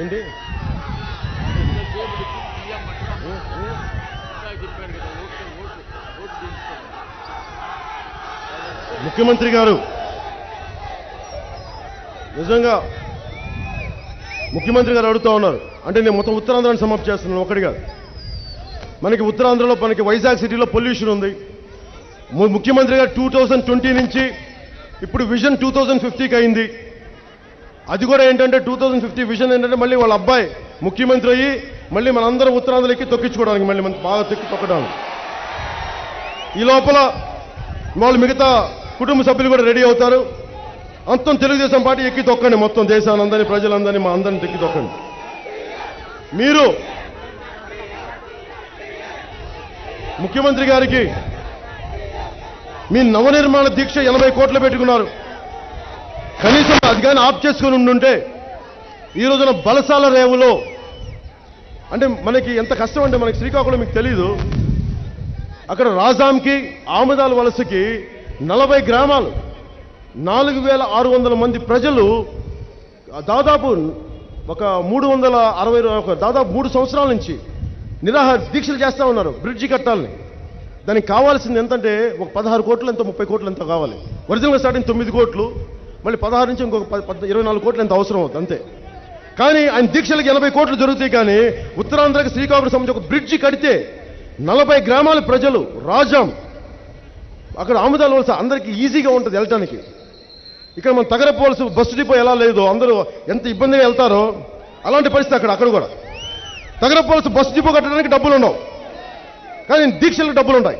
ఏంటి? ముఖ్యమంత్రి గారు నిజంగా ముఖ్యమంత్రి గారు అడుగుతా ఉన్నారు. అంటే నేను మొత్తం ఉత్తరాంధ్రాన్ని సమాప్తి చేస్తున్నాను ఒకటిగా మనకి ఉత్తరాంధ్రలో మనకి వైజాగ్ సిటీలో పొల్యూషన్ ఉంది. ముఖ్యమంత్రి గారు టూ థౌజండ్ ట్వంటీ నుంచి ఇప్పుడు విజన్ టూ థౌజండ్ ఫిఫ్టీకి అయింది. అది కూడా ఏంటంటే టూ థౌజండ్ ఫిఫ్టీ విజన్ ఏంటంటే మళ్ళీ వాళ్ళ అబ్బాయి ముఖ్యమంత్రి అయ్యి మళ్ళీ మనందరం ఉత్తరాంధ్రలో తొక్కించుకోవడానికి మళ్ళీ మనం బాగా తొక్కి తొక్కడానికి. ఈ లోపల వాళ్ళు మిగతా కుటుంబ సభ్యులు కూడా రెడీ అవుతారు. అంతం తెలుగుదేశం పార్టీ ఎక్కి తొక్కండి. మొత్తం దేశానందరినీ ప్రజలందరినీ మా అందరిని ఎక్కి తొక్కండి. మీరు ముఖ్యమంత్రి గారికి మీ నవనిర్మాణ దీక్ష ఎనభై కోట్లు పెట్టుకున్నారు. కనీసం అది కానీ ఆఫ్ చేసుకుని ఉండుంటే ఈ రోజున బలసాల రేవులో అంటే మనకి ఎంత కష్టం అంటే మనకి శ్రీకాకుళం మీకు తెలీదు. అక్కడ రాజాంకి ఆముదాల వలసకి నలభై గ్రామాలు. నాలుగు వేల ఆరు వందల మంది ప్రజలు దాదాపు ఒక మూడు వందల అరవై ఒక దాదాపు మూడు సంవత్సరాల నుంచి నిరాహార దీక్షలు చేస్తూ ఉన్నారు బ్రిడ్జి కట్టాలని. దానికి కావాల్సింది ఎంతంటే ఒక పదహారు కోట్లు ఎంతో ముప్పై కోట్లు ఎంతో కావాలి. ఒరిజినల్గా స్టార్టింగ్ తొమ్మిది కోట్లు మళ్ళీ పదహారు నుంచి ఇంకొక పది- ఇరవై నాలుగు కోట్లు ఎంత అవసరం అవుతుంది అంతే. కానీ ఆయన దీక్షలకు ఎనభై కోట్లు జరుగుతాయి కానీ ఉత్తరాంధ్రకి శ్రీకాకుళం సంబంధించి ఒక బ్రిడ్జి కడితే నలభై గ్రామాల ప్రజలు రాజాం. అక్కడ ఆముదాలు వలస అందరికీ ఈజీగా ఉంటుంది వెళ్ళటానికి. ఇక్కడ మనం తగరపోవలసి బస్సు డిపో ఎలా లేదో అందరూ ఎంత ఇబ్బందిగా వెళ్తారో అలాంటి పరిస్థితి అక్కడ అక్కడ కూడా. తగరపోవలసి బస్సు డిపో కట్టడానికి డబ్బులు ఉండవు. కానీ దీక్షలకు డబ్బులు ఉంటాయి.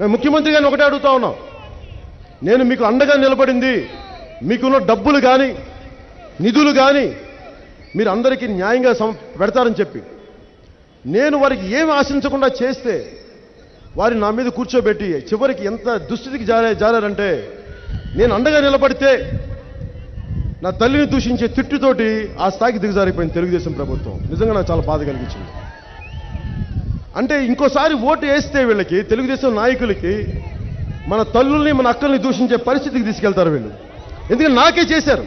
మేము ముఖ్యమంత్రి గారిని ఒకటే అడుగుతా ఉన్నాం. నేను మీకు అండగా నిలబడింది మీకున్న డబ్బులు కానీ నిధులు కానీ మీరు అందరికీ న్యాయంగా సమ పెడతారని చెప్పి. నేను వారికి ఏమి ఆశించకుండా చేస్తే వారిని నా మీద కూర్చోబెట్టి చివరికి ఎంత దుస్థితికి జారే జారారంటే నేను అండగా నిలబడితే నా తల్లిని దూషించే తిట్టుతోటి ఆ స్థాయికి దిగజారిపోయింది తెలుగుదేశం ప్రభుత్వం. నిజంగా నాకు చాలా బాధ కలిగించింది. అంటే ఇంకోసారి ఓటు వేస్తే వీళ్ళకి తెలుగుదేశం నాయకులకి మన తల్లుల్ని మన అక్కల్ని దూషించే పరిస్థితికి తీసుకెళ్తారు వీళ్ళు. ఎందుకంటే నాకే చేశారు.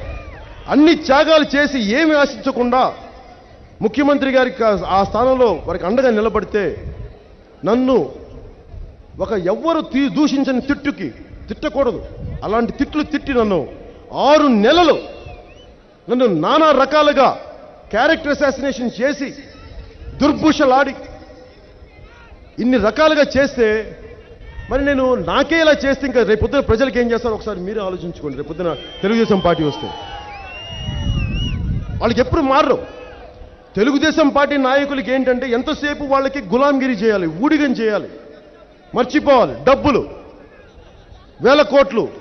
అన్ని త్యాగాలు చేసి ఏమి ఆశించకుండా ముఖ్యమంత్రి గారికి ఆ- ఆ స్థానంలో వారికి అండగా నిలబడితే నన్ను ఒక ఎవ్వరు తీ దూషించని తిట్టుకి తిట్టకూడదు. అలాంటి తిట్లు తిట్టి నన్ను ఆరు నెలలు నన్ను నానా రకాలుగా క్యారెక్టర్ అసాసినేషన్ చేసి దుర్భుషలాడి ఇన్ని రకాలుగా చేస్తే మరి నేను నాకే ఇలా చేస్తే ఇంకా రేపు పొద్దున ప్రజలకు ఏం చేస్తారో ఒకసారి మీరే ఆలోచించుకోండి. రేపు పొద్దున తెలుగుదేశం పార్టీ వస్తే. వాళ్ళకి ఎప్పుడు మారరు. తెలుగుదేశం పార్టీ నాయకులకి ఏంటంటే ఎంతసేపు వాళ్ళకి గులాంగిరి చేయాలి ఊడిగం చేయాలి మర్చిపోవాలి డబ్బులు వేల కోట్లు